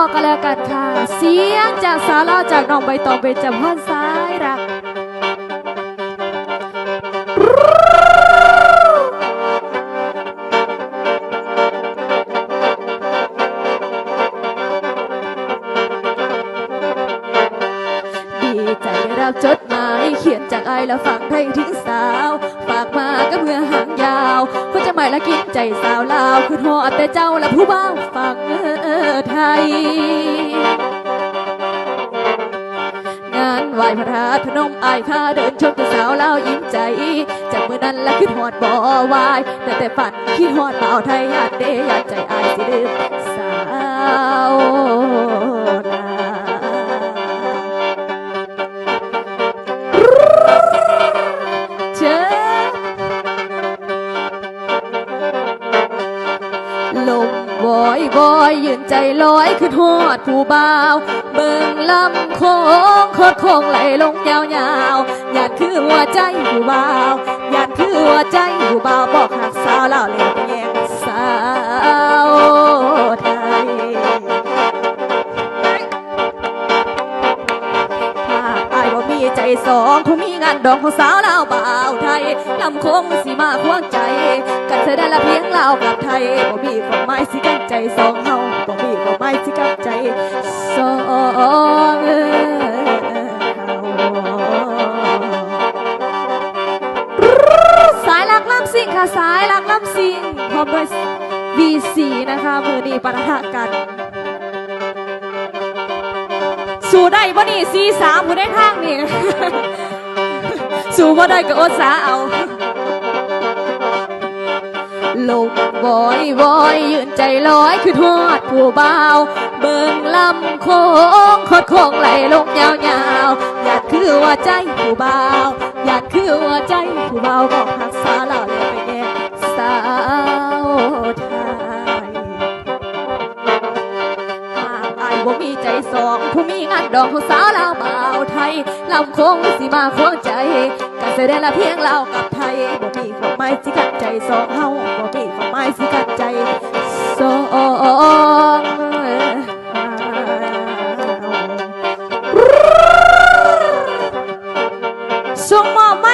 อกันแล้วกันค่ะ เสียงจากสาลาจากน้องใบตองเป็นจำพอนซ้ายรักดีใจได้รับจดหมายเขียนจากไอแล้วฝากให้ถึงสาว ฝากมาก็เมื่อหางยาวก็จะหมายละกินใจสาวลาวคือหอดแต่เจ้าและผู้บ่าฟัง งานไหวพระธาพนมอายข้าเดินชมตัวสาวลาวยิ้มใจ จากมือนั้นละขึ้นหอดบ่อวาย แต่แต่ฝันคิดหอดเปล่าไทยอยากเดยากใจอายสิลืม อยวอยยืนใจลอยขึ้นหอดผู้บ่าว เบิ่งลำโค้งโคดโค้งไหลลงยาวๆอยากคือหัวใจผู้บ่าวอยากคือหัวใจผู้บ่าวบอกหักสาวแล้วเลยไปแย่งสาวไทยหากอายบ่มีใจสองคงมี งานดองของสาวลาวบ่าวไทยลำคงสิมาควงใจ กันเธอได้ละเพียงลาวกับไทยบ่มีความหมายสิกันใจสองเฮาบ่มีความหมายสิกันใจสองเฮาสายหลักลำซิ่งค่ะสายหลักลำซิ่งพร้อมด้วย V4 นะคะมือดีปะทะกันสู้ได้บ่นี่ซีสามผู้ได้ทางนี่ สู้บ่ได้ก็อดสาเอาลงวอยวอยยืนใจลอยคือทอดผู้บ่าเบิ่งลำโค้งคดโค้งไหลลงยาวๆอยากคือว่าใจผู้บ่าอยากคือว่าใจผู้บ่าบอกหักสาลาเลยไปแย่สาวไทยหากอายบ่มีใจสองผู้มีงานดอกของสาวลาวบ่าวไทยลำคงสิมาควงใจ การแสดงละเพียงเรากับไทยบ่มีความไมาสิขัดใจสองเฮาบ่มีความไมาสิขัดใจสองสมม